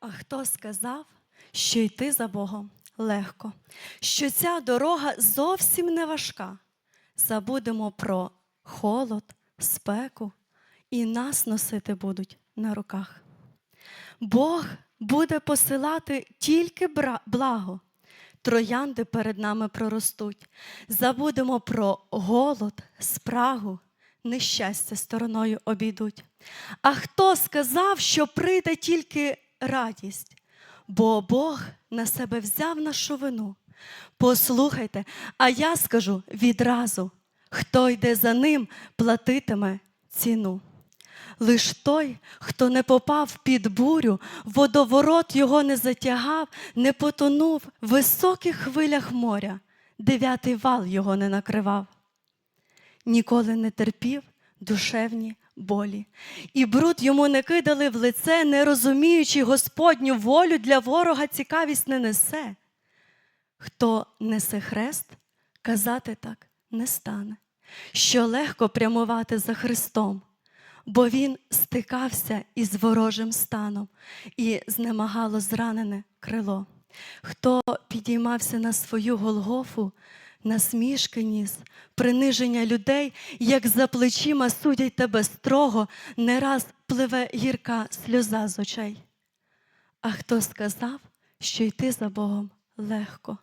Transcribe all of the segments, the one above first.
А хто сказав, що йти за Богом легко, що ця дорога зовсім не важка? Забудемо про холод, спеку, і нас носити будуть на руках. Бог буде посилати тільки благо. Троянди перед нами проростуть. Забудемо про голод, спрагу, нещастя стороною обійдуть. А хто сказав, що прийде тільки радість? Бо Бог на себе взяв нашу вину. Послухайте, а я скажу відразу: хто йде за ним, платитиме ціну. Лиш той, хто не попав під бурю, водоворот його не затягав, не потонув в високих хвилях моря, дев'ятий вал його не накривав. Ніколи не терпів душевні болі, і бруд йому не кидали в лице, не розуміючи Господню волю для ворога цікавість не несе. Хто несе хрест, казати так не стане, що легко прямувати за Христом, бо Він стикався із ворожим станом і знемагало зранене крило. Хто підіймався на свою Голгофу, насмішки ніс, приниження людей, як за плечима судять тебе строго, не раз пливе гірка сльоза з очей. А хто сказав, що йти за Богом легко?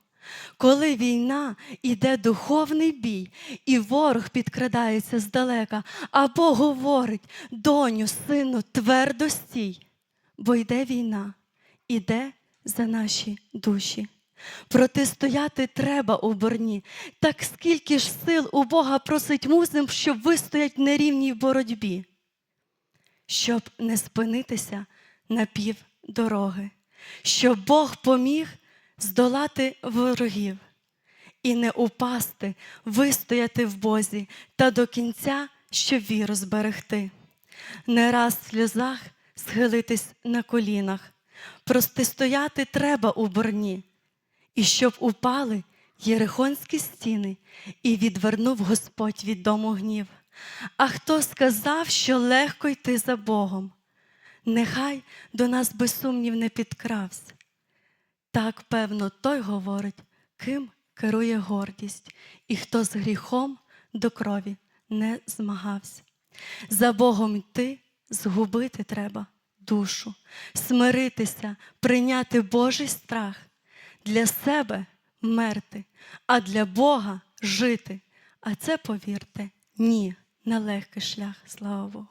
Коли війна іде духовний бій, і ворог підкрадається здалека, а Бог говорить, доню, сину, твердо стій, бо йде війна, іде за наші душі. Протистояти треба у борні. Так скільки ж сил у Бога просить музним, щоб вистоять в нерівній боротьбі щоб не спинитися на пів дороги, щоб Бог поміг здолати ворогів і не упасти, вистояти в Бозі та до кінця, щоб віру зберегти. Не раз в сльозах схилитись на колінах, протистояти треба у борні, і щоб упали єрихонські стіни, і відвернув Господь від дому гнів. А хто сказав, що легко йти за Богом? Нехай до нас без сумнів не підкрався. Так, певно, той говорить, ким керує гордість, і хто з гріхом до крові не змагався. За Богом йти, згубити треба душу, смиритися, прийняти Божий страх, для себе мерти, а для Бога жити. А це, повірте, ні, нелегкий шлях, слава Богу.